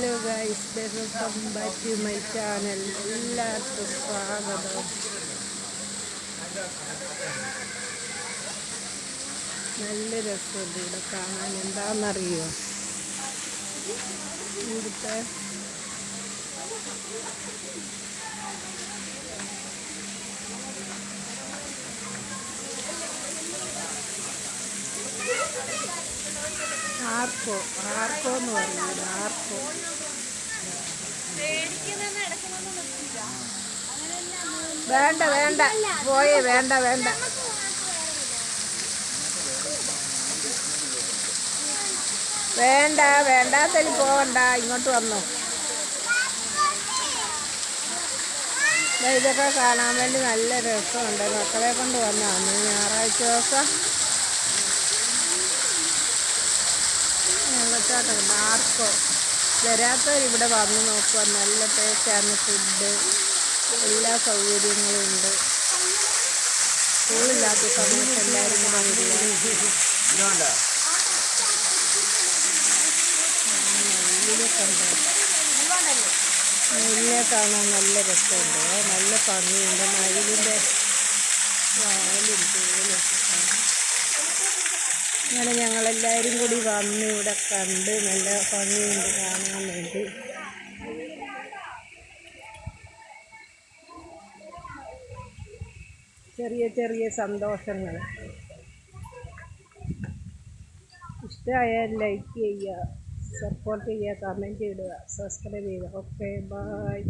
Hello guys welcome back to my channel എല്ലാവർക്കും സ്വാഗതം നല്ല രസമുണ്ട് ഇവിടെ കാണാൻ എന്താണെന്നറിയോ ഇവിടുത്തെ ആർക്കോ ആർക്കോ എന്ന് പറയുന്നത് ആർക്കോ. വേണ്ട വേണ്ട പോയേ വേണ്ട വേണ്ട. വേണ്ട വേണ്ടാത്തതിൽ പോവണ്ട ഇങ്ങോട്ട് വന്നു. ഇതൊക്കെ കാണാൻ വേണ്ടി നല്ല രസമുണ്ട്. മക്കളെ കൊണ്ട് വന്നു ഞായറാഴ്ച ദിവസം. വെള്ളച്ചാട്ടം ആർക്കോ വരാത്തവരിവിടെ വന്ന് നോക്കുക. നല്ല ടേസ്റ്റാണ് ഫുഡ് എല്ലാ സൗകര്യങ്ങളും ഉണ്ട്. സ്കൂളില്ലാത്ത സമയത്ത് എല്ലാവരും നെല്ലിനെ കാണാൻ നല്ല രസമുണ്ട്. നല്ല ഭംഗിയുണ്ട്. മയിലിന്റെ വാലും തൂലൊക്കെ കാണാൻ അങ്ങനെ ഞങ്ങളെല്ലാവരും കൂടി വന്ന് ഇവിടെ കണ്ട് നല്ല ഭംഗിയുണ്ട് കാണാൻ വേണ്ടി. ചെറിയ ചെറിയ സന്തോഷങ്ങൾ. ഇഷ്ടമായാൽ ലൈക്ക് ചെയ്യുക സപ്പോർട്ട് ചെയ്യുക കമന്റ് ഇടുക സബ്സ്ക്രൈബ് ചെയ്യുക. Okay bye